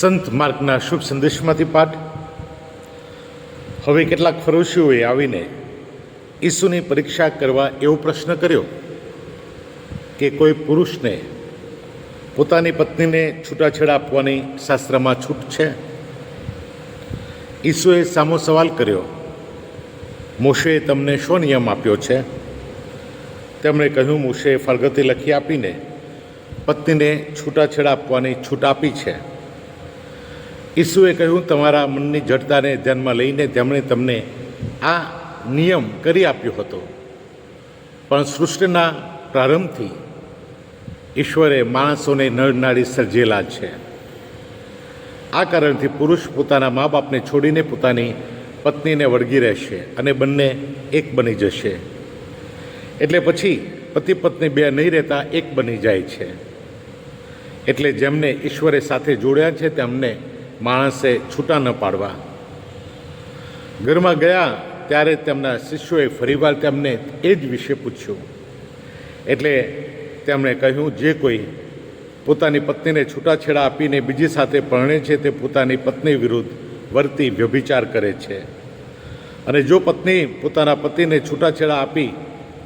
સંત માર્ગના શુભ સંદેશમાંથી પાઠ. હવે કેટલાક ફરોશીઓએ આવીને ઈસુની પરીક્ષા કરવા એવો પ્રશ્ન કર્યો કે કોઈ પુરુષને પોતાની પત્નીને છૂટાછેડા આપવાની શાસ્ત્રમાં છૂટ છે? ઈસુએ સામો સવાલ કર્યો, મોશેએ તમને શો નિયમ આપ્યો છે? તેમણે કહ્યું, મોશેએ ફરગતી લખી આપીને પત્નીને છૂટાછેડા આપવાની છૂટ આપી છે. ઈસુએ કહ્યું, તમારા મનની જડતાને ધ્યાનમાં લઈને તેમણે તમને આ નિયમ કરી આપ્યો હતો. પણ સૃષ્ટિના પ્રારંભથી ઈશ્વરે માણસોને નળ સર્જેલા છે. આ કારણથી પુરુષ પોતાના મા બાપને છોડીને પોતાની પત્નીને વળગી રહેશે અને બંને એક બની જશે. એટલે પછી પતિ પત્ની બે નહીં રહેતા એક બની જાય છે. એટલે જેમને ઈશ્વરે સાથે જોડ્યા છે, તેમને માણસે છૂટા ન પાડવા. ઘરમાં ગયા ત્યારે તેમના શિષ્યોએ ફરીવાર તેમને એ જ વિશે પૂછ્યું. એટલે તેમણે કહ્યું, જે કોઈ પોતાની પત્નીને છૂટાછેડા આપીને બીજી સાથે પરણે છે, તે પોતાની પત્ની વિરુદ્ધ વર્તી વ્યભિચાર કરે છે. અને જો પત્ની પોતાના પતિને છૂટાછેડા આપી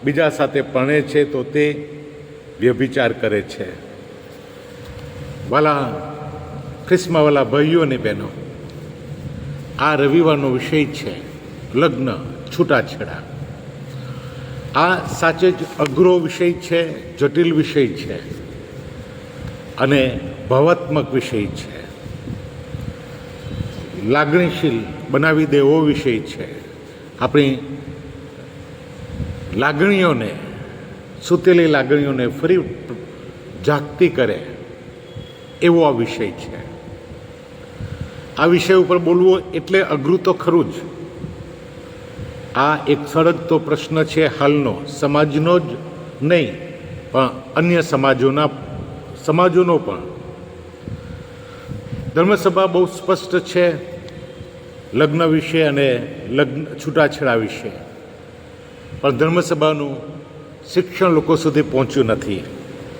બીજા સાથે પરણે છે, તો તે વ્યભિચાર કરે છે. વાલા ખ્રિસ્માવાલા ભાઈઓ અને બહેનો, આ રવિવારનો વિષય છે લગ્ન છૂટાછેડા. આ સાચે જ અઘરો વિષય છે, જટિલ વિષય છે અને ભાવાત્મક વિષય છે. લાગણીશીલ, બનાવી દે એવો વિષય છે. આપણી લાગણીઓને, સૂતેલી લાગણીઓને ફરી જાગતી કરે એવો આ વિષય છે. આ વિષય ઉપર બોલવું એટલે અઘરું તો ખરું જ. આ એક સળગતો પ્રશ્ન છે હાલનો, સમાજનો જ નહીં, પણ અન્ય સમાજોના, સમાજોનો પણ. ધર્મસભા બહુ સ્પષ્ટ છે, લગ્ન વિશે અને લગ્ન, છૂટાછેડા વિશે. પણ ધર્મસભાનું શિક્ષણ લોકો સુધી પહોંચ્યું નથી.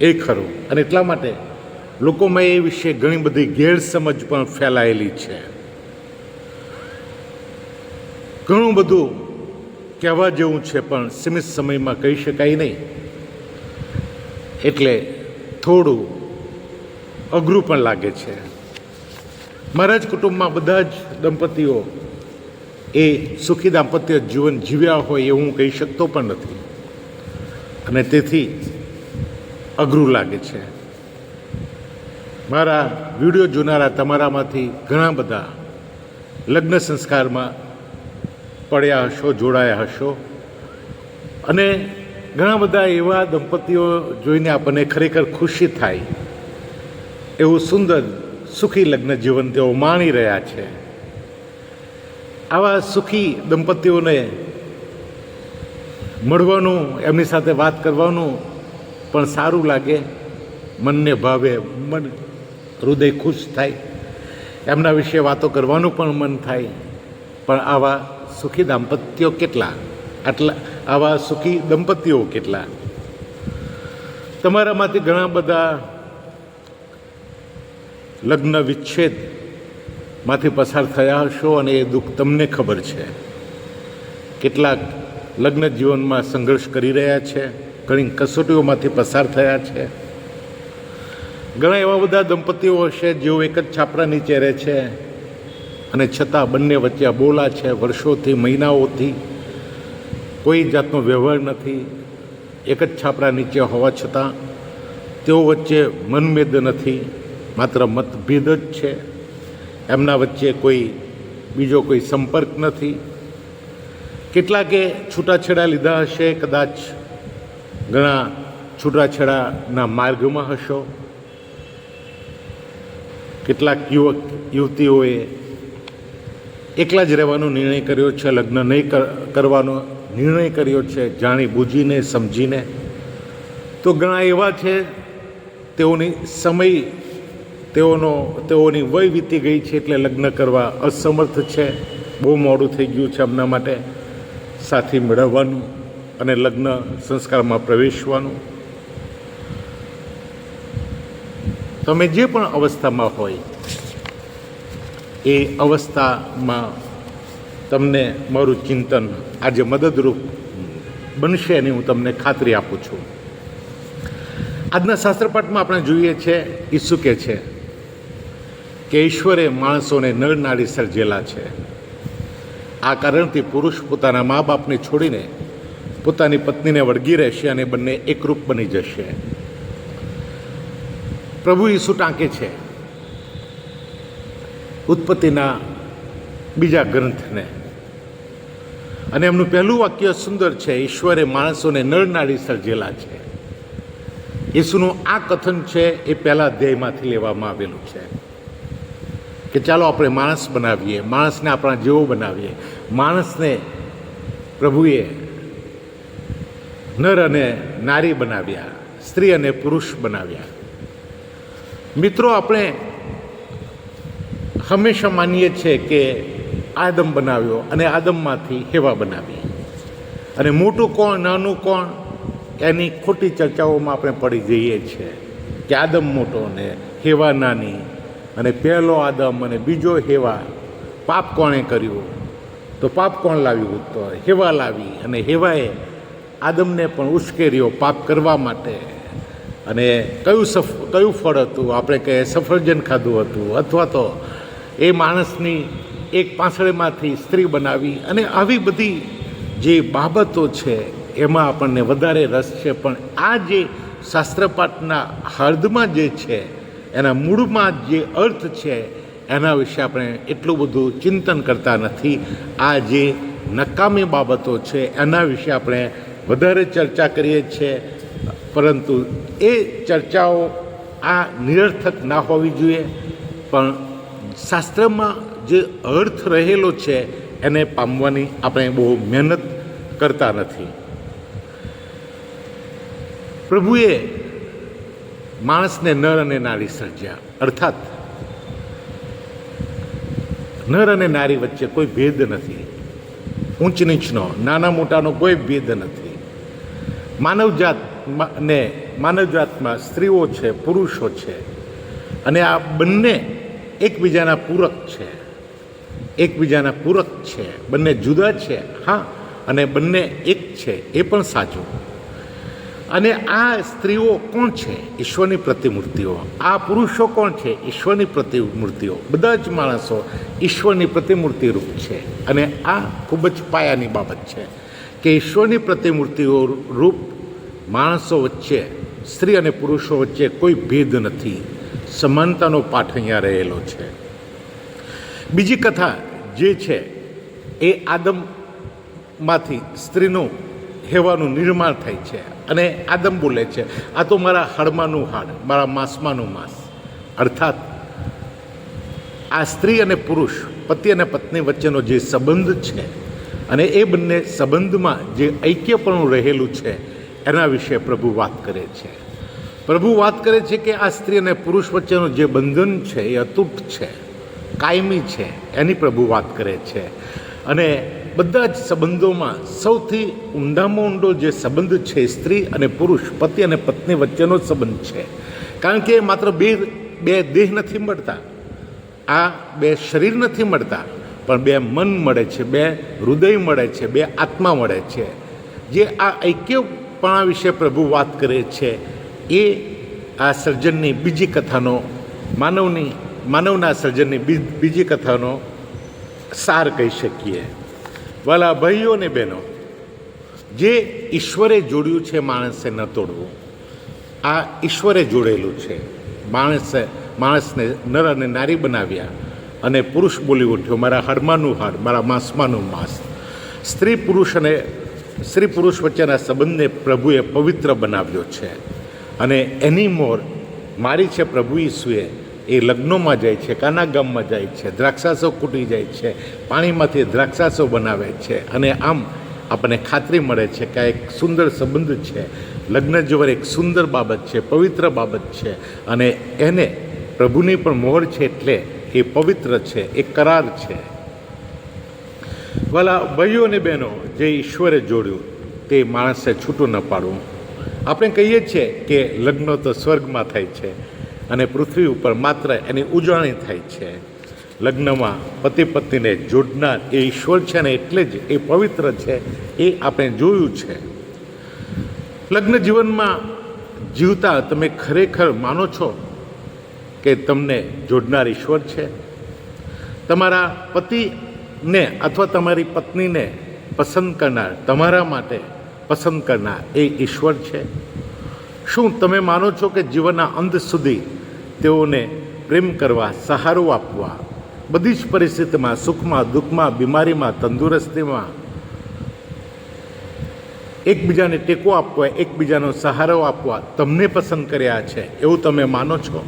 એ ખરું. અને એટલા માટે લોકોમાં એ વિશે ઘણી બધી ગેરસમજ પણ ફેલાયેલી છે. ઘણું બધું કહેવા જેવું છે, પણ સીમિત સમયમાં કહી શકાય નહીં. એટલે થોડું અઘરું પણ લાગે છે. મારા જ કુટુંબમાં બધા જ દંપતીઓ એ સુખી દાંપત્ય જીવન જીવ્યા હોય એવું હું કહી શકતો પણ નથી. અને તેથી અઘરું લાગે છે. મારા વીડિયો જોનારા તમારામાંથી ઘણા બધા લગ્ન સંસ્કારમાં પડ્યા હશો, જોડાયા હશો. અને ઘણા બધા એવા દંપતીઓ જોઈને આપણને ખરેખર ખુશી થાય. એવું સુંદર, સુખી લગ્ન જીવન તેઓ માણી રહ્યા છે. આવા સુખી દંપતીઓને મળવાનું, એમની સાથે વાત કરવાનું પણ સારું લાગે. મનને ભાવે, મન હૃદય ખુશ થાય. એમના વિશે વાતો કરવાનું પણ મન થાય. પણ આવા સુખી દાંપત્યો કેટલા? આટલા, આવા સુખી દંપતીઓ કેટલા? તમારામાંથી ઘણા બધા લગ્ન વિચ્છેદમાંથી પસાર થયા હશો અને એ દુઃખ તમને ખબર છે. કેટલાક લગ્ન જીવનમાં સંઘર્ષ કરી રહ્યા છે, ઘણી કસોટીઓમાંથી પસાર થયા છે. ઘણા એવા બધા દંપતીઓ હશે જેઓ એક જ છાપરા નીચે રહે છે અને છતાં બંને વચ્ચે બોલા છે વર્ષોથી, મહિનાઓથી. કોઈ જાતનો વ્યવહાર નથી. એક જ છાપરા નીચે હોવા છતાં તેઓ વચ્ચે મનમેદ નથી, માત્ર મતભેદ જ છે. એમના વચ્ચે કોઈ બીજો કોઈ સંપર્ક નથી. કેટલાકે છૂટાછેડા લીધા હશે, કદાચ ઘણા છૂટાછેડાના માર્ગમાં હશો. કેટલાક યુવક, યુવતીઓએ એકલા જ રહેવાનો નિર્ણય કર્યો છે, લગ્ન નહીં કરવાનો નિર્ણય કર્યો છે, જાણી બૂજીને, સમજીને. તો ઘણા એવા છે, તેઓની સમય, તેઓનો, તેઓની વય વીતી ગઈ છે એટલે લગ્ન કરવા અસમર્થ છે, બહુ મોડું થઈ ગયું છે હમણાં માટે. સાથી મેળવવાનું અને લગ્ન સંસ્કારમાં પ્રવેશવાનું. તમે જે પણ અવસ્થામાં હોય, એ અવસ્થામાં તમને મારું ચિંતન આજે મદદરૂપ બનશે એની હું તમને ખાતરી આપું છું. આજના શાસ્ત્રપાઠમાં આપણે જોઈએ છે, ઈસુ કે છે કે ઈશ્વરે માણસોને નાડી સર્જેલા છે. આ કારણથી પુરુષ પોતાના મા બાપને છોડીને પોતાની પત્નીને વળગી રહેશે અને બંને એકરૂપ બની જશે. પ્રભુ ઈસુ ટાંકે છે. ઉત્પત્તિના બીજા ગ્રંથને. અને એમનું પહેલું વાક્ય સુંદર છે, ઈશ્વરે માણસોને નળનાળી સર્જેલા છે. ઈસુનું આ કથન છે, એ પહેલા ધ્યેયમાંથી લેવામાં આવેલું છે. કે ચાલો આપણે માણસ બનાવીએ, માણસને આપણા જેવો બનાવીએ. માણસને પ્રભુએ નર અને નારી બનાવ્યા, સ્ત્રી અને પુરુષ બનાવ્યા. મિત્રો, આપણે હંમેશા માનીએ છીએ કે આદમ બનાવ્યો અને આદમમાંથી હેવા બનાવી. અને મોટું કોણ, નાનું કોણ, એની ખોટી ચર્ચાઓમાં આપણે પડી જઈએ છીએ કે આદમ મોટો ને હેવા નાની અને પહેલો આદમ અને બીજો હેવા પાપ કોણે કર્યું? તો પાપ કોણ લાવ્યું? તો હેવા લાવી અને હેવાએ આદમને પણ ઉશ્કેર્યો પાપ કરવા માટે. અને કયું સફ, કયું ફળ હતું? આપણે કહે સફરજન ખાધું હતું, અથવા તો એ માણસની એક પાંસળીમાંથી સ્ત્રી બનાવી અને આવી બધી જે બાબતો છે, એમાં આપણને વધારે રસ છે. પણ આ જે શાસ્ત્રપાઠના હર્દમાં જે છે, એના મૂળમાં જે અર્થ છે, એના વિશે આપણે એટલું બધું ચિંતન કરતા નથી. આ જે નકામી બાબતો છે, એના વિશે આપણે વધારે ચર્ચા કરીએ છીએ. પરંતુ એ ચર્ચાઓ આ નિરર્થક ના હોવી જોઈએ. પણ શાસ્ત્રમાં જે અર્થ રહેલો છે, એને પામવાની આપણે બહુ મહેનત કરતા નથી. પ્રભુએ માણસને નર અને નારી સર્જ્યા. અર્થાત, નર અને નારી વચ્ચે કોઈ ભેદ નથી. ઊંચ નીચનો નાના મોટાનો કોઈ ભેદ નથી. માનવજાત ને માનવજાતમાં સ્ત્રીઓ છે, પુરુષો છે. અને આ બંને એકબીજાના પૂરક છે. એકબીજાના પૂરક છે. બંને જુદા છે, હા, અને બંને એક છે, એ પણ સાચું. અને આ સ્ત્રીઓ કોણ છે? ઈશ્વરની પ્રતિમૂર્તિઓ. આ પુરુષો કોણ છે? ઈશ્વરની પ્રતિમૂર્તિઓ. બધા જ માણસો ઈશ્વરની પ્રતિમૂર્તિ રૂપ છે. અને આ ખૂબ જ પાયાની બાબત છે કે ઈશ્વરની પ્રતિમૂર્તિઓ રૂપ માણસો વચ્ચે, સ્ત્રી અને પુરુષો વચ્ચે કોઈ ભેદ નથી. સમાનતાનો પાઠ અહીંયા રહેલો છે. બીજી કથા જે છે, એ આદમમાંથી સ્ત્રીનું હેવાનું નિર્માણ થાય છે અને આદમ બોલે છે, આ તો મારા હાડમાંનું હાડ, મારા માંસમાંનું માંસ. અર્થાત, આ સ્ત્રી અને પુરુષ, પતિ અને પત્ની વચ્ચેનો જે સંબંધ છે અને એ બંને સંબંધમાં જે ઐક્યપણું રહેલું છે એના વિશે પ્રભુ વાત કરે છે. પ્રભુ વાત કરે છે કે આ સ્ત્રી અને પુરુષ વચ્ચેનું જે બંધન છે, એ અતૂટ છે, કાયમી છે, એની પ્રભુ વાત કરે છે. અને બધા જ સંબંધોમાં સૌથી ઊંડામાં ઊંડો જે સંબંધ છે, સ્ત્રી અને પુરુષ, પતિ અને પત્ની વચ્ચેનો સંબંધ છે. કારણ કે માત્ર બે બે દેહ નથી મળતા. આ બે શરીર નથી મળતા, પણ બે મન મળે છે, બે હૃદય મળે છે, બે આત્મા મળે છે. જે આ ઐક્યપણા વિશે પ્રભુ વાત કરે છે. એ આ સર્જનની બીજી કથાનો, માનવની, માનવના સર્જનની બીજી કથાનો સાર કહી શકીએ. વાલા ભાઈઓ ને બહેનો, જે ઈશ્વરે જોડ્યું છે માણસે ન તોડવું, આ ઈશ્વરે જોડેલું છે. માણસે, માણસને નર અને નારી બનાવ્યા અને પુરુષ બોલી ઉઠ્યો, મારા હાડમાંનું હાડ મારા માંસમાંનું માંસ. સ્ત્રી પુરુષ અને સ્ત્રી પુરુષ વચ્ચેના સંબંધને પ્રભુએ પવિત્ર બનાવ્યો છે. અને એની મોર મારી છે પ્રભુ ઈસુએ, એ લગ્નોમાં જાય છે, કાના ગામમાં જાય છે, દ્રાક્ષાસો કૂટી જાય છે, પાણીમાંથી દ્રાક્ષાસો બનાવે છે. અને આમ આપણને ખાતરી મળે છે કે આ એક સુંદર સંબંધ છે. લગ્ન જોવર એક સુંદર બાબત છે, પવિત્ર બાબત છે. અને એને પ્રભુની પણ મોહર છે એટલે એ પવિત્ર છે, એ કરાર છે. વાલા ભાઈઓ અને બહેનો, જે ઈશ્વરે જોડ્યું, તે માણસે છૂટું ન પાડવું. આપણે કહીએ છીએ કે લગ્ન તો સ્વર્ગમાં થાય છે અને પૃથ્વી ઉપર માત્ર એની ઉજવણી થાય છે. લગ્નમાં પતિ પત્નીને જોડનાર એ ઈશ્વર છે ને એટલે જ એ પવિત્ર છે, એ આપણે જોયું છે. લગ્ન જીવનમાં જીવતા તમે ખરેખર માનો છો કે તમને જોડનાર ઈશ્વર છે? તમારા પતિને અથવા તમારી પત્નીને પસંદ કરનાર, તમારા માટે પસંદ કરનાર એ ઈશ્વર છે. શું તમે માનો છો કે જીવનના અંત સુધી તેઓને પ્રેમ કરવા, સહારો આપવા, બધી જ પરિસ્થિતિમાં, સુખમાં, દુઃખમાં, બીમારીમાં, તંદુરસ્તીમાં એકબીજાને ટેકો આપવા, એકબીજાનો સહારો આપવા તમને પસંદ કર્યા છે, એવું તમે માનો છો?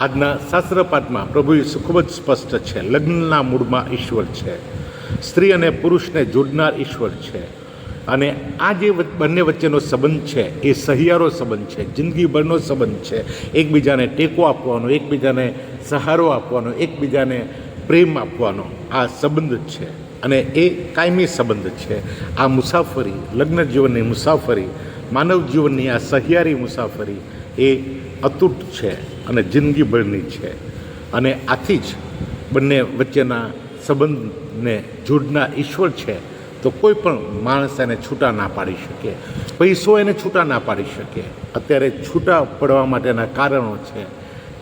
આજના શાસ્ત્રપાઠમાં પ્રભુ ઈસુ ખૂબ જ સ્પષ્ટ છે. લગ્નના મૂળમાં ઈશ્વર છે. સ્ત્રી અને પુરુષને જોડનાર ઈશ્વર છે. અને આ જે બંને વચ્ચેનો સંબંધ છે, એ સહિયારો સંબંધ છે, જિંદગીભરનો સંબંધ છે. એકબીજાને ટેકો આપવાનો, એકબીજાને સહારો આપવાનો, એકબીજાને પ્રેમ આપવાનો આ સંબંધ છે. અને એ કાયમી સંબંધ છે. આ મુસાફરી, લગ્ન જીવનની મુસાફરી, માનવ જીવનની આ સહિયારી મુસાફરી એ અતૂટ છે. અને જિંદગીભરની છે. અને આથી જ બંને વચ્ચેના સંબંધને જોડનાર ઈશ્વર છે, તો કોઈ પણ માણસ એને છૂટા ના પાડી શકે. પૈસો એને છૂટા ના પાડી શકે. અત્યારે છૂટા પડવા માટેના કારણો છે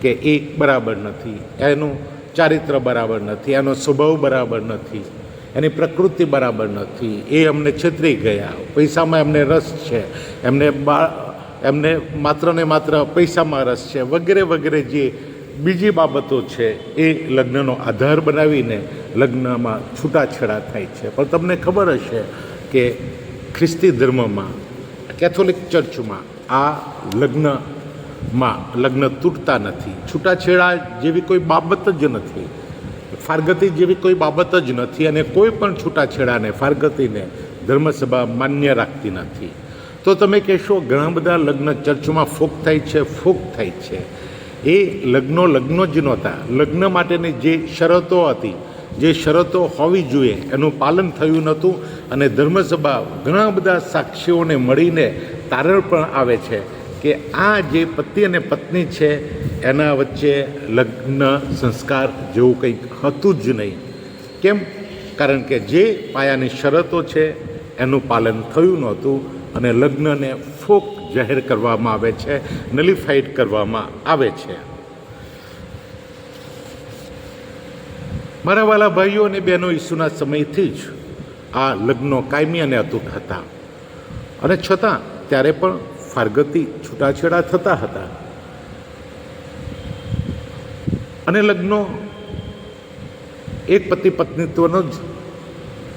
કે એ બરાબર નથી, એનું ચારિત્ર બરાબર નથી, એનો સ્વભાવ બરાબર નથી, એની પ્રકૃતિ બરાબર નથી. એ અમને છેતરી ગયા. પૈસામાં એમને રસ છે. એમને બા એમને માત્ર ને માત્ર પૈસામાં રસ છે. વગેરે વગેરે જે બીજી બાબતો છે, એ લગ્નનો આધાર બનાવીને લગ્નમાં છૂટાછેડા થાય છે. પણ તમને ખબર હશે કે ખ્રિસ્તી ધર્મમાં, કેથોલિક ચર્ચમાં આ લગ્નમાં લગ્ન તૂટતા નથી. છૂટાછેડા જેવી કોઈ બાબત જ નથી. ફારગતી જેવી કોઈ બાબત જ નથી અને કોઈ પણ છૂટાછેડાને, ફારગતીને ધર્મસભા માન્ય રાખતી નથી. તો તમે કહેશો ઘણા બધા લગ્ન ચર્ચમાં ફૂક થાય છે, ફૂક થાય છે. એ લગ્નો લગ્નો જ નહોતા. લગ્ન માટેની જે શરતો હતી, જે શરતો હોવી જોઈએ, એનું પાલન થયું નહોતું અને ધર્મસભા ઘણા બધા સાક્ષીઓને મળીને તારણ પણ આવે છે કે આ જે પતિ અને પત્ની છે, એના વચ્ચે લગ્ન સંસ્કાર જેવું કંઈક હતું જ નહીં. કેમ? કારણ કે જે પાયાની શરતો છે, એનું પાલન થયું નહોતું. અને લગ્નને ફોક જાહેર કરવામાં આવે છે નલિફાઈડ કરવામાં આવે છે. મારા વાલા ભાઈઓ અને બહેનો ઈસુના સમયથી જ આ લગ્નો કાયમી અને અતૂટ હતા. અને છતાં ત્યારે પણ ફારગતી છૂટાછેડા થતા હતા. અને લગ્નો એક પતિ પત્નીત્વનો જ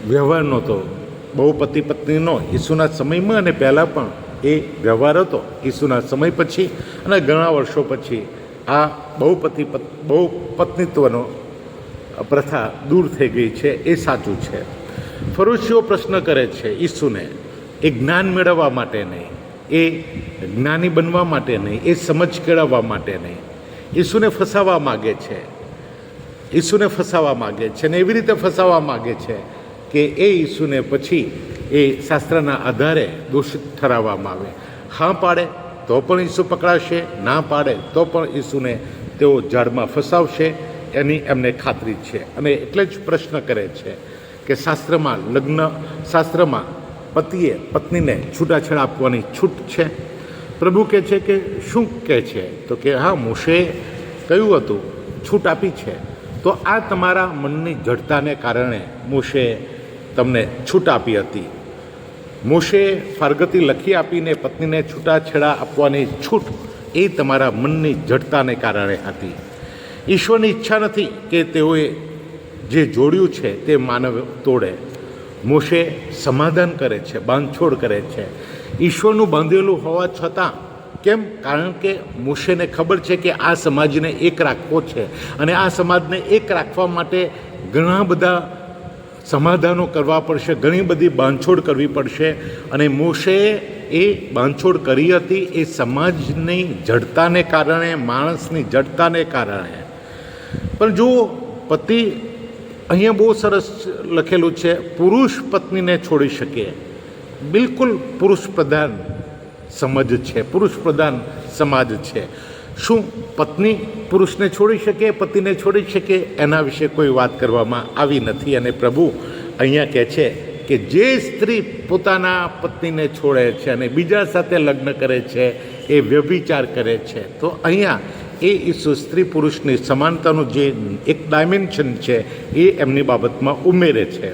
વ્યવહાર નહોતો. બહુ પતિ પત્નીનો ઈસુના સમયમાં અને પહેલાં પણ એ વ્યવહાર હતો ઈસુના સમય પછી અને ઘણા વર્ષો પછી આ બહુ પતિ બહુ પત્નીત્વનો પ્રથા દૂર થઈ ગઈ છે, એ સાચું છે. ફરોશીઓ પ્રશ્ન કરે છે ઈસુને, એ જ્ઞાન મેળવવા માટે નહીં, એ જ્ઞાની બનવા માટે નહીં, એ સમજ કેળવવા માટે નહીં. ઈસુને ફસાવવા માગે છે. ઈસુને ફસાવવા માગે છે ને એવી રીતે ફસાવા માગે છે કે એ ઈસુને પછી એ શાસ્ત્રના આધારે દોષિત ઠરાવવામાં આવે. હા પાડે તો પણ ઈસુ પકડાશે, ના પાડે તો પણ ઈસુને તેઓ ઝાડમાં ફસાવશે, એની એમને ખાતરી છે. અને એટલે જ પ્રશ્ન કરે છે કે શાસ્ત્રમાં લગ્ન, શાસ્ત્રમાં પતિએ પત્નીને છૂટાછેડા આપવાની છૂટ છે? પ્રભુ કહે છે કે શું કહે છે? તો કે હા મોશેએ કહ્યું હતું, છૂટ આપી છે. તો આ તમારા મનની જડતાને કારણે મોશે તમને છૂટ આપી હતી. મોશે ફારગતી લખી આપીને પત્નીને છૂટાછેડા આપવાની છૂટ એ તમારા મનની જડતાને કારણે હતી. ઈશ્વરની ઈચ્છા નથી કે તેઓએ જે જોડ્યું છે તે માનવ તોડે. મોશે સમાધાન કરે છે, બાંધછોડ કરે છે. ઈશ્વરનું બાંધેલું હોવા છતાં કેમ? કારણ કે મોશેને ખબર છે કે આ સમાજને એક રાખવો છે અને આ સમાજને એક રાખવા માટે ઘણા બધા સમાધાનો કરવા પડશે, ઘણી બધી બાંધછોડ કરવી પડશે અને મોશે એ બાંધછોડ કરી હતી, એ સમાજની જડતાને કારણે, માણસની જડતાને કારણે. પણ જો પતિ અહીંયા બહુ સરસ લખેલું છે, પુરુષ પત્નીને છોડી શકે. બિલકુલ પુરુષ પ્રધાન સમજ છે પુરુષ પ્રધાન સમાજ છે. શું પત્ની પુરુષને છોડી શકે, પતિને છોડી શકે, એના વિશે કોઈ વાત કરવામાં આવી નથી. અને પ્રભુ અહીંયા કહે છે કે જે સ્ત્રી પોતાના પત્નીને છોડે છે અને બીજા સાથે લગ્ન કરે છે, એ વ્યભિચાર કરે છે. તો અહીંયા એ ઈસુ સ્ત્રી પુરુષની સમાનતાનું જે એક ડાયમેન્શન છે, એ એમની બાબતમાં ઉમેરે છે.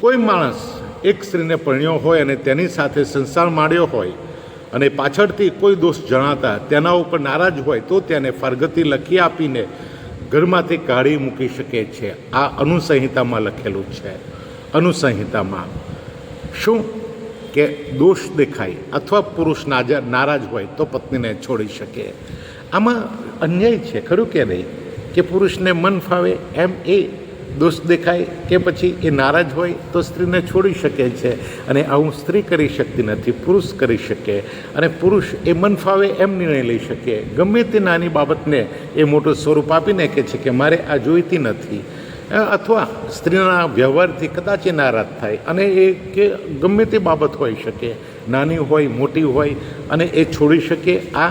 કોઈ માણસ એક સ્ત્રીને પરણ્યો હોય અને તેની સાથે સંસાર માંડ્યો હોય અને પાછળથી કોઈ દોષ જણાતા તેના ઉપર નારાજ હોય તો તેને ફરગતી લખી આપીને ઘરમાંથી કાઢી મૂકી શકે છે. આ અનુસંહિતામાં લખેલું છે. અનુસંહિતામાં શું કે દોષ દેખાય અથવા પુરુષ નારાજ હોય તો પત્નીને છોડી શકે. આમાં અન્યાય છે, ખરું કે નહીં? કે પુરુષને મન ફાવે એમ એ દોષ દેખાય કે પછી એ નારાજ હોય તો સ્ત્રીને છોડી શકે છે. અને આવું સ્ત્રી કરી શકતી નથી, પુરુષ કરી શકે. અને પુરુષ એ મન ફાવે એમ નિર્ણય લઈ શકે. ગમે તે નાની બાબતને એ મોટું સ્વરૂપ આપીને કહે છે કે મારે આ જોઈતી નથી. અથવા સ્ત્રીના વ્યવહારથી કદાચ એ નારાજ થાય અને એ કે ગમે તે બાબત હોઈ શકે. નાની હોય, મોટી હોય અને એ છોડી શકે. આ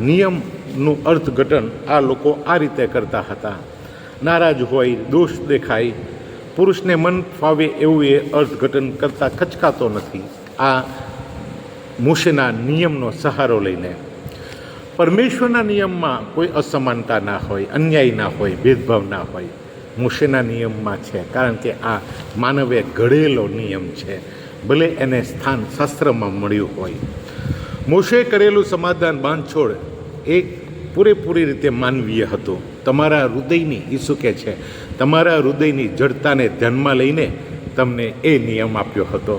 નિયમનું અર્થઘટન આ લોકો આ રીતે કરતા હતા. નારાજ હોય, દોષ દેખાય, પુરુષને મન ફાવે એવું એ અર્થઘટન કરતાં ખચકાતો નથી. આ મુશેના નિયમનો સહારો લઈને. પરમેશ્વરના નિયમમાં કોઈ અસમાનતા ના હોય, અન્યાય ના હોય, ભેદભાવ ના હોય. મુશેના નિયમમાં છે, કારણ કે આ માનવે ઘડેલો નિયમ છે. ભલે એને સ્થાન શાસ્ત્રમાં મળ્યું હોય. મોશે કરેલું સમાધાન બાંધછોડ એ પૂરેપૂરી રીતે માનવીય હતું. તમારા હૃદયની ઈસુ કહે છે. તમારા હૃદયની જડતાને ધ્યાનમાં લઈને તમને એ નિયમ આપ્યો હતો.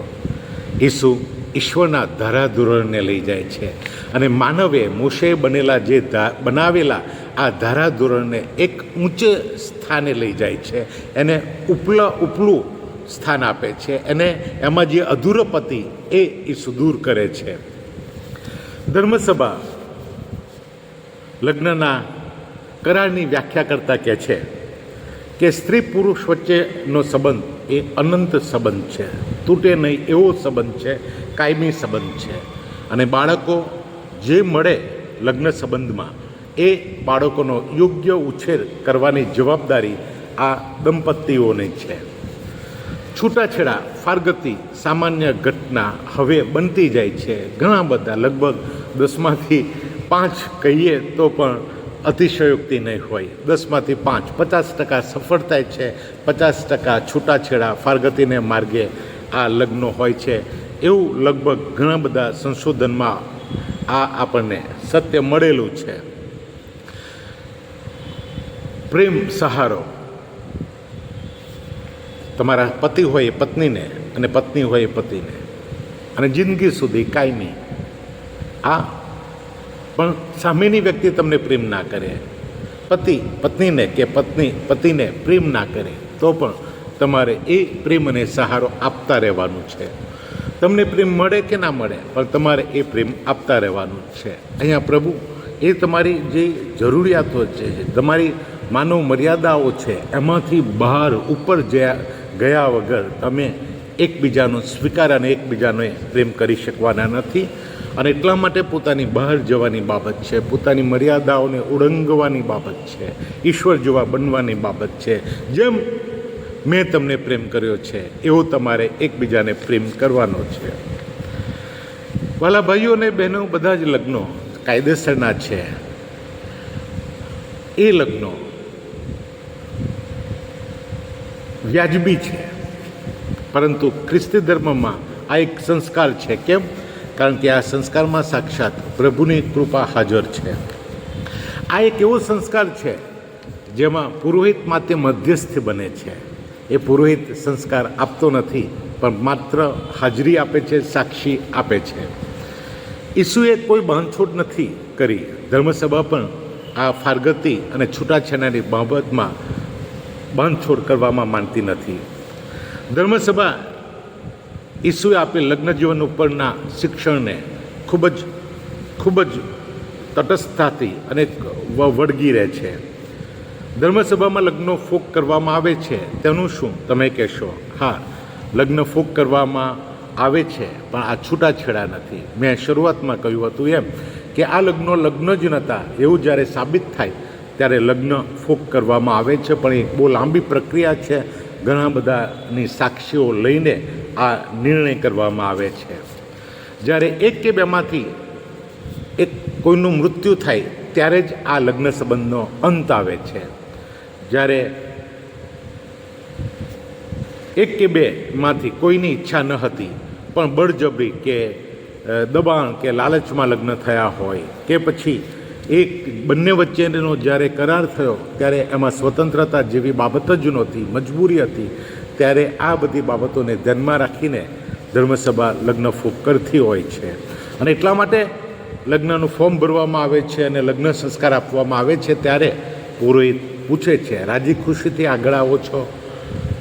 ઈસુ ઈશ્વરના ધારાધોરણને લઈ જાય છે અને માનવે મોશે બનેલા જે બનાવેલા આ ધારાધોરણને એક ઊંચે સ્થાને લઈ જાય છે. એને ઉપલા ઉપલું સ્થાન આપે છે એને એમાં જે અધૂરપતિ એ ઈસુ દૂર કરે છે. ધર્મસભા લગ્નના કરારની વ્યાખ્યા કરતા કહે છે કે સ્ત્રી પુરુષ વચ્ચેનો સંબંધ એ અનંત સંબંધ છે. તૂટે નહીં એવો સંબંધ છે, કાયમી સંબંધ છે. અને બાળકો જે મળે લગ્ન સંબંધમાં એ બાળકોનો યોગ્ય ઉછેર કરવાની જવાબદારી આ દંપતીઓની છે. છૂટાછેડા, ફારગતી સામાન્ય ઘટના હવે બનતી જાય છે. ઘણા બધા, લગભગ દસમાંથી પાંચ કહીએ તો પણ અતિશયોક્તિ નહીં હોય. દસમાંથી પાંચ. પચાસ ટકા સફળ થાય છે. પચાસ ટકા છૂટાછેડા ફારગતીને માર્ગે આ લગ્નો હોય છે. એવું લગભગ ઘણા બધા સંશોધનમાં આ આપણને સત્ય મળેલું છે. પ્રેમ સહારો. તમારા પતિ હોય એ પત્નીને અને પત્ની હોય એ પતિને. અને જિંદગી સુધી કાયમી. આ પણ સામેની વ્યક્તિ તમને પ્રેમ ના કરે. પતિ, પત્નીને કે પત્ની, પતિને પ્રેમ ના કરે, તો પણ તમારે એ પ્રેમ અને સહારો આપતા રહેવાનું છે. તમને પ્રેમ મળે કે ના મળે, પણ તમારે એ પ્રેમ આપતા રહેવાનું છે. અહીંયા પ્રભુ, એ તમારી જે જરૂરિયાતો છે તમારી માનવ મર્યાદાઓ છે, એમાંથી બહાર ઉપર ગયા વગર તમે એકબીજાનો સ્વીકાર અને એકબીજાનો પ્રેમ કરી શકવાના નથી. અને એટલા માટે પોતાની બહાર જવાની બાબત છે. પોતાની મર્યાદાઓને ઉડંગવાની બાબત છે. ઈશ્વર જેવા બનવાની બાબત છે. જેમ મેં તમને પ્રેમ કર્યો છે, એવો તમારે એકબીજાને પ્રેમ કરવાનો છે. વાલા ભાઈઓ અને બહેનો, બધા જ લગ્નો કાયદેસરના છે. એ લગ્નો વ્યાજબી છે. પરંતુ ખ્રિસ્તી ધર્મમાં આ એક સંસ્કાર છે. કેમ? કારણ કે આ સંસ્કારમાં સાક્ષાત પ્રભુની કૃપા હાજર છે. આ એક એવો સંસ્કાર છે જેમાં પુરોહિત માટે મધ્યસ્થ બને છે. એ પુરોહિત સંસ્કાર આપતો નથી, પણ માત્ર હાજરી આપે છે, સાક્ષી આપે છે. ઈસુએ કોઈ બાંધછોડ નથી કરી. ધર્મસભા પણ આ ફારગતી અને છૂટાછેડાની બાબતમાં બાંધછોડ કરવામાં માનતી નથી. ધર્મસભા ઈસુએ આપેલ લગ્ન જીવન ઉપરના શિક્ષણને ખૂબ જ ખૂબ જ તટસ્થતાથી અને વળગી રહે છે. ધર્મસભામાં લગ્નો ફોક કરવામાં આવે છે, તેનું શું? તમે કહેશો, હા, લગ્ન ફોક કરવામાં આવે છે, પણ આ છૂટાછેડા નથી. મેં શરૂઆતમાં કહ્યું હતું એમ કે આ લગ્નો લગ્ન જ નહોતા એવું જ્યારે સાબિત થાય ત્યારે લગ્ન ફૂક કરવામાં આવે છે, પણ એ બહુ લાંબી પ્રક્રિયા છે. ઘણા બધાની સાક્ષીઓ લઈને આ નિર્ણય કરવામાં આવે છે. જ્યારે એક કે બેમાંથી એક કોઈનું મૃત્યુ થાય, ત્યારે જ આ લગ્ન સંબંધનો અંત આવે છે. જ્યારે એક કે બેમાંથી કોઈની ઈચ્છા ન હતી, પણ બળજબરી કે દબાણ કે લાલચમાં લગ્ન થયા હોય, કે પછી એક બંને વચ્ચેનો જ્યારે કરાર થયો, ત્યારે એમાં સ્વતંત્રતા જેવી બાબત જ નહોતી, મજબૂરી હતી. ત્યારે આ બધી બાબતોને ધ્યાનમાં રાખીને ધર્મસભા લગ્ન ફોક કરતી હોય છે. અને એટલા માટે લગ્નનું ફોર્મ ભરવામાં આવે છે અને લગ્ન સંસ્કાર આપવામાં આવે છે ત્યારે પુરોહિત પૂછે છે, રાજી ખુશીથી આગળ આવો છો?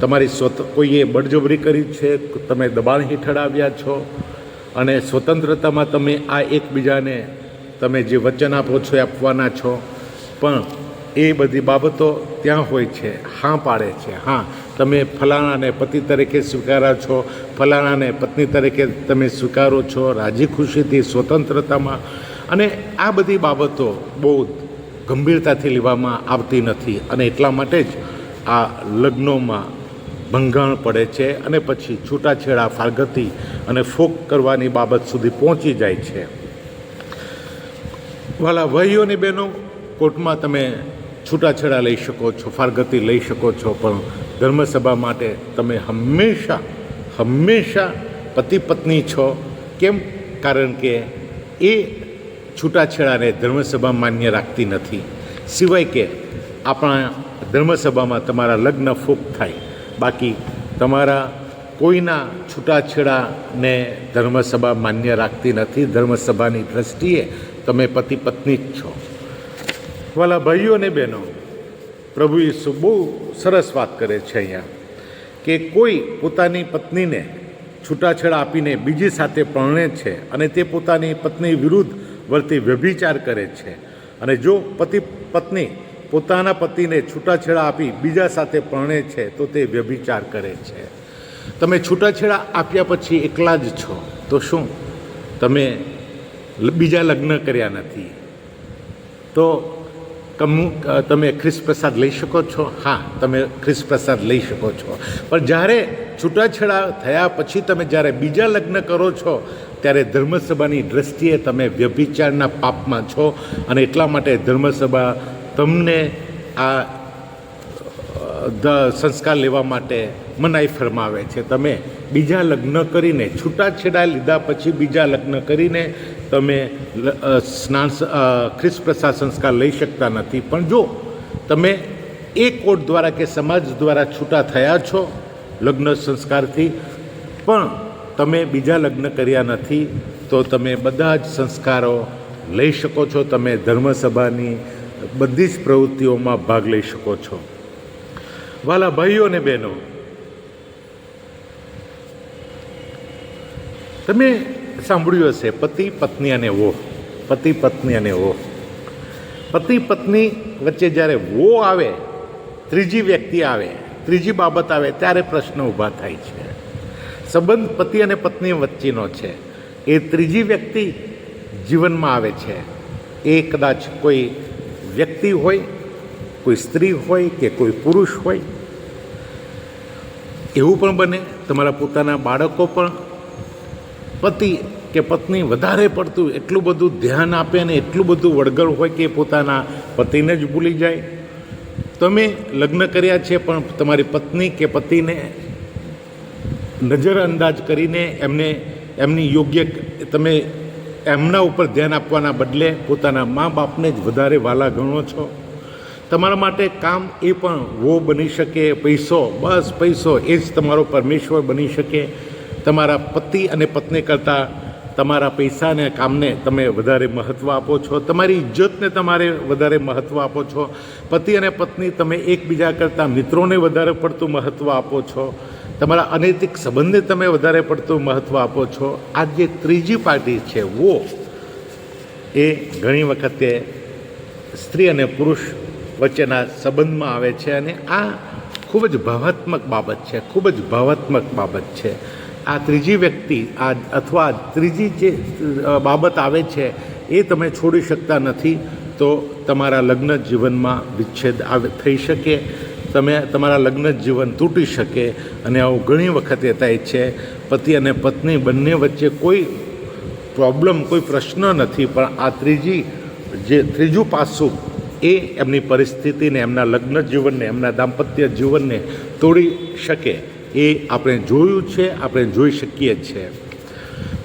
તમારી સ્વત, કોઈએ બળજબરી કરી છે? તમે દબાણ હેઠળ આવ્યા છો? અને સ્વતંત્રતામાં તમે આ એકબીજાને, તમે જે વચન આપો છો એ આપવાના છો? પણ એ બધી બાબતો ત્યાં હોય છે, હા પાડે છે, હા. તમે ફલાણાને પતિ તરીકે સ્વીકારા છો, ફલાણાને પત્ની તરીકે તમે સ્વીકારો છો, રાજી ખુશીથી, સ્વતંત્રતામાં. અને આ બધી બાબતો બહુ ગંભીરતાથી લેવામાં આવતી નથી. અને એટલા માટે જ આ લગ્નોમાં ભંગાણ પડે છે અને પછી છૂટાછેડા, ફારગતી અને ફોક કરવાની બાબત સુધી પહોંચી જાય છે. વાલા ભાઈઓની બહેનો, કોર્ટમાં તમે છૂટાછેડા લઈ શકો છો, ફારગતી લઈ શકો છો, પણ ધર્મસભા માટે તમે હંમેશા હંમેશા પતિ પત્ની છો. કેમ? કારણ કે એ છૂટાછેડાને ધર્મસભા માન્ય રાખતી નથી. સિવાય કે આપણા ધર્મસભામાં તમારા લગ્ન ફૂક થાય. બાકી તમારા કોઈના છૂટાછેડાને ધર્મસભા માન્ય રાખતી નથી. ધર્મસભાની દ્રષ્ટિએ તમે પતિ પત્ની જ છો. વાલા ભાઈઓ અને બહેનો, પ્રભુ ઈસુ બહુ સરસ વાત કરે છે અહીંયા કે કોઈ પોતાની પત્નીને છૂટાછેડા આપીને બીજી સાથે પરણે છે અને તે પોતાની પત્ની વિરુદ્ધ વર્તી વ્યભિચાર કરે છે. અને જો પતિ, પત્ની પોતાના પતિને છૂટાછેડા આપી બીજા સાથે પરણે છે, તો તે વ્યભિચાર કરે છે. તમે છૂટાછેડા આપ્યા પછી એકલા જ છો, તો શું? તમે બીજા લગ્ન કર્યા નથી. તો તમે ખ્રિસ્ત પ્રસાદ લઈ શકો છો? હા, તમે ખ્રિસ્ત પ્રસાદ લઈ શકો છો. પણ જ્યારે છૂટાછેડા થયા પછી તમે જ્યારે બીજા લગ્ન કરો છો, ત્યારે ધર્મસભાની દ્રષ્ટિએ તમે વ્યભિચારના પાપમાં છો અને એટલા માટે ધર્મસભા તમને આ સંસ્કાર લેવા માટે મનાઈ ફરમાવે છે. તમે બીજા લગ્ન કરીને છૂટાછેડા લીધા પછી બીજા લગ્ન કરીને તમે સ્નાન ખ્રિસ્ત પ્રસાદ સંસ્કાર લઈ શકતા નથી. પણ જો તમે એ કોર્ટ દ્વારા કે સમાજ દ્વારા છૂટા થયા છો લગ્ન સંસ્કારથી, પણ તમે બીજા લગ્ન કર્યા નથી, તો તમે બધા જ સંસ્કારો લઈ શકો છો. તમે ધર્મસભાની બધી જ પ્રવૃત્તિઓમાં ભાગ લઈ શકો છો. વાલા ભાઈઓ અને બહેનો, તમે સાંભળ્યું હશે, પતિ, પત્ની અને વો પતિ, પત્ની અને વો પતિ, પત્ની વચ્ચે જ્યારે વો આવે, ત્રીજી વ્યક્તિ આવે, ત્રીજી બાબત આવે, ત્યારે પ્રશ્ન ઊભા થાય છે. સંબંધ પતિ અને પત્ની વચ્ચેનો છે. એ ત્રીજી વ્યક્તિ જીવનમાં આવે છે. એ કદાચ કોઈ વ્યક્તિ હોય, કોઈ સ્ત્રી હોય કે કોઈ પુરુષ હોય. એવું પણ બને. તમારા પોતાના બાળકો પણ પતિ કે પત્ની વધારે પડતું એટલું બધું ધ્યાન આપે અને એટલું બધું વળગળ હોય કે પોતાના પતિને જ ભૂલી જાય? તમે લગ્ન કર્યા છે, પણ તમારી પત્ની કે પતિને નજરઅંદાજ કરીને એમને, એમની યોગ્ય તમે એમના ઉપર ધ્યાન આપવાના બદલે પોતાના મા બાપને જ વધારે વાલા ગણો છો? તમારા માટે કામ એ પણ વો બની શકે, પૈસો, બસ પૈસો, એ જ તમારો પરમેશ્વર બની શકે. તમારા પતિ અને પત્ની કરતાં તમારા પૈસાને કામને તમે વધારે મહત્ત્વ આપો છો. તમારી ઇજ્જતને તમારે વધારે મહત્ત્વ આપો છો. પતિ અને પત્ની તમે એકબીજા કરતાં મિત્રોને વધારે પડતું મહત્ત્વ આપો છો. તમારા અનૈતિક સંબંધને તમે વધારે પડતું મહત્ત્વ આપો છો. આ જે ત્રીજી પાર્ટી છે, વો, એ ઘણી વખતે સ્ત્રી અને પુરુષ વચ્ચેના સંબંધમાં આવે છે અને આ ખૂબ જ ભાવાત્મક બાબત છે, ખૂબ જ ભાવાત્મક બાબત છે. આ ત્રીજી વ્યક્તિ, આ અથવા ત્રીજી જે બાબત આવે છે, એ તમે છોડી શકતા નથી, તો તમારા લગ્ન જીવનમાં વિચ્છેદ આવે, થઈ શકે. તમે તમારા લગ્ન જીવન તૂટી શકે અને આવું ઘણી વખતે થાય છે. પતિ અને પત્ની બંને વચ્ચે કોઈ પ્રોબ્લેમ, કોઈ પ્રશ્ન નથી, પણ આ ત્રીજી જે ત્રીજું પાસું એ એમની પરિસ્થિતિને, એમના લગ્ન જીવનને, એમના દાંપત્ય જીવનને તોડી શકે. એ આપણે જોયું છે, આપણે જોઈ શકીએ છીએ.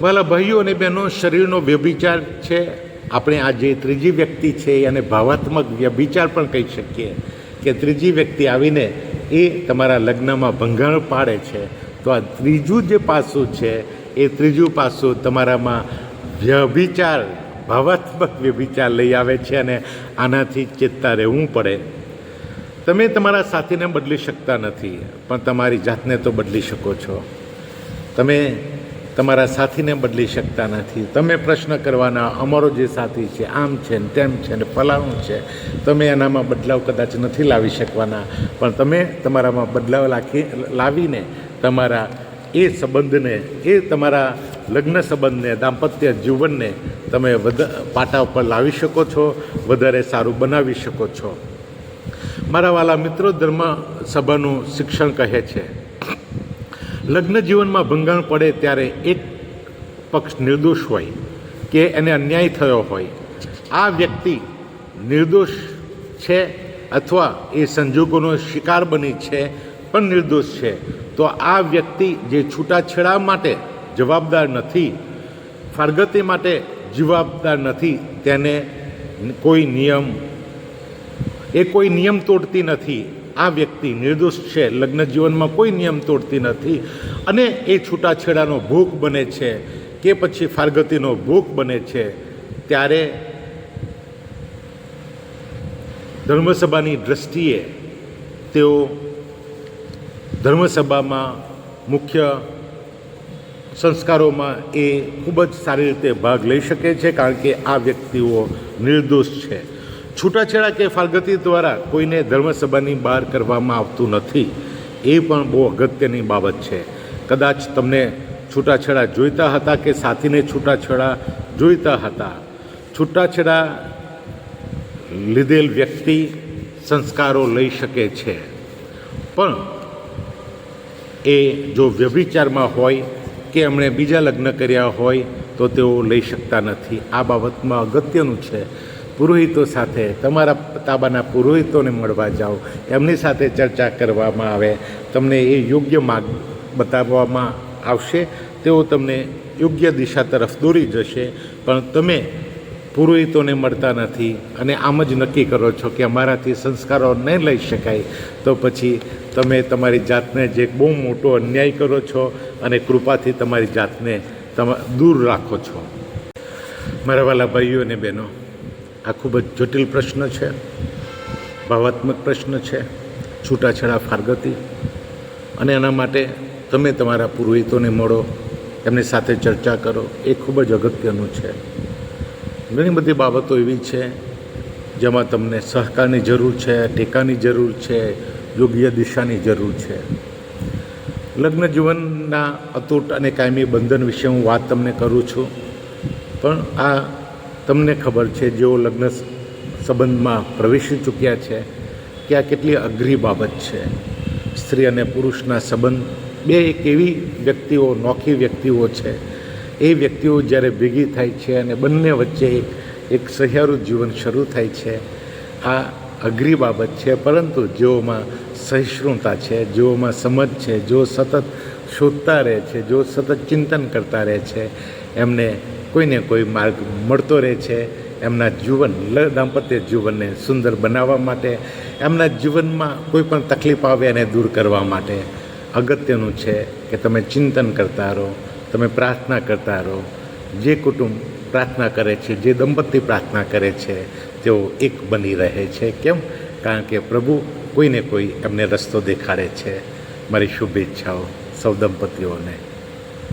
વાલા ભાઈઓ અને બહેનો, શરીરનો વ્યભિચાર છે, આપણે આ જે ત્રીજી વ્યક્તિ છે એને ભાવાત્મક વ્યભિચાર પણ કહી શકીએ કે ત્રીજી વ્યક્તિ આવીને એ તમારા લગ્નમાં ભંગાણ પાડે છે. તો આ ત્રીજું જે પાસું છે, એ ત્રીજું પાસું તમારામાં વ્યભિચાર, ભાવાત્મક વ્યભિચાર લઈ આવે છે અને આનાથી ચેતતા રહેવું પડે. તમે તમારા સાથીને બદલી શકતા નથી, પણ તમારી જાતને તો બદલી શકો છો. તમે તમારા સાથીને બદલી શકતા નથી. તમે પ્રશ્ન કરવાના, અમારો જે સાથી છે, આમ છે ને તેમ છે ને ફલાણું છે, તમે એનામાં બદલાવ કદાચ નથી લાવી શકવાના. પણ તમે તમારામાં બદલાવ લાખી, લાવીને તમારા એ સંબંધને, એ તમારા લગ્ન સંબંધને, દાંપત્ય જીવનને તમે વધ, પાટા ઉપર લાવી શકો છો, વધારે સારું બનાવી શકો છો. મારા વાલા મિત્રો ધર્મ સભાનું શિક્ષણ કહે છે, લગ્ન જીવનમાં ભંગાણ પડે ત્યારે એક પક્ષ નિર્દોષ હોય કે એને અન્યાય થયો હોય. આ વ્યક્તિ નિર્દોષ છે અથવા એ સંજોગોનો શિકાર બની છે પણ નિર્દોષ છે. તો આ વ્યક્તિ જે છૂટાછેડા માટે જવાબદાર નથી, ફારગતી માટે જવાબદાર નથી, તેને કોઈ નિયમ એ કોઈ નિયમ તોડતી નથી. આ વ્યક્તિ નિર્દોષ છે. લગ્ન જીવનમાં કોઈ નિયમ તોડતી નથી. અને એ છૂટાછેડાનો ભોગ બને છે કે પછી ફારગતીનો ભોગ બને છે. ત્યારે ધર્મસભાની દ્રષ્ટિએ તેઓ ધર્મસભામાં મુખ્ય સંસ્કારોમાં એ ખૂબ જ સારી રીતે ભાગ લઈ શકે છે, કારણ કે આ વ્યક્તિઓ નિર્દોષ છે. છૂટાછેડા કે ફાલગતી દ્વારા કોઈને ધર્મસભાની બહાર કરવામાં આવતું નથી, એ પણ બહુ અગત્યની બાબત છે. કદાચ તમને છૂટાછેડા જોઈતા હતા કે સાથીને છૂટાછેડા જોઈતા હતા? છૂટાછેડા લીધેલ વ્યક્તિ સંસ્કારો લઈ શકે છે. પણ એ જો વ્યભિચારમાં હોય કે એમણે બીજા લગ્ન કર્યા હોય, તો તેઓ લઈ શકતા નથી. આ બાબતમાં અગત્યનું છે પુરોહિતો સાથે, તમારા તાબાના પુરોહિતોને મળવા જાઓ. એમની સાથે ચર્ચા કરવામાં આવે. તમને એ યોગ્ય માર્ગ બતાવવામાં આવશે. તેઓ તમને યોગ્ય દિશા તરફ દોરી જશે. પણ તમે પુરોહિતોને મળતા નથી અને આમ જ નક્કી કરો છો કે અમારાથી સંસ્કારો નહીં લઈ શકાય. તો પછી તમે તમારી જાતને જે બહુ મોટો અન્યાય કરો છો અને કૃપાથી તમારી જાતને તમે દૂર રાખો છો. મારા વાલા ભાઈઓ અને બહેનો આ ખૂબ જ જટિલ પ્રશ્ન છે, ભાવાત્મક પ્રશ્ન છે, છૂટાછેડા ફારગતી. અને એના માટે તમે તમારા પુરોહિતોને મળો, એમની સાથે ચર્ચા કરો, એ ખૂબ જ અગત્યનું છે. ઘણી બધી બાબતો એવી છે, જેમાં તમને સહકારની જરૂર છે, ટેકાની જરૂર છે, યોગ્ય દિશાની જરૂર છે. લગ્ન જીવનના અતૂટ અને કાયમી બંધન વિશે હું વાત તમને કરું છું, પણ આ તમને ખબર છે, જેઓ લગ્ન સંબંધમાં પ્રવેશી ચૂક્યા છે, કે આ કેટલી અઘરી બાબત છે. સ્ત્રી અને પુરુષના સંબંધ, બે એક એવી વ્યક્તિઓ, નોખી વ્યક્તિઓ છે. એ વ્યક્તિઓ જ્યારે ભેગી થાય છે અને બંને વચ્ચે એક સહિયારું જીવન શરૂ થાય છે, આ અઘરી બાબત છે. પરંતુ જેઓમાં સહિષ્ણુતા છે, જેઓમાં સમજ છે, જેઓ સતત શોધતા રહે છે, જેઓ સતત ચિંતન કરતા રહે છે, એમને કોઈને કોઈ માર્ગ મળતો રહે છે એમના જીવન દાંપત્ય જીવનને સુંદર બનાવવા માટે, એમના જીવનમાં કોઈ પણ તકલીફ આવે એને દૂર કરવા માટે અગત્યનું છે કે તમે ચિંતન કરતા રહો, તમે પ્રાર્થના કરતા રહો. જે કુટુંબ પ્રાર્થના કરે છે, જે દંપતી પ્રાર્થના કરે છે, તેઓ એક બની રહે છે. કેમ? કારણ કે પ્રભુ કોઈને કોઈ એમને રસ્તો દેખાડે છે. મારી શુભેચ્છાઓ સૌ દંપતીઓને.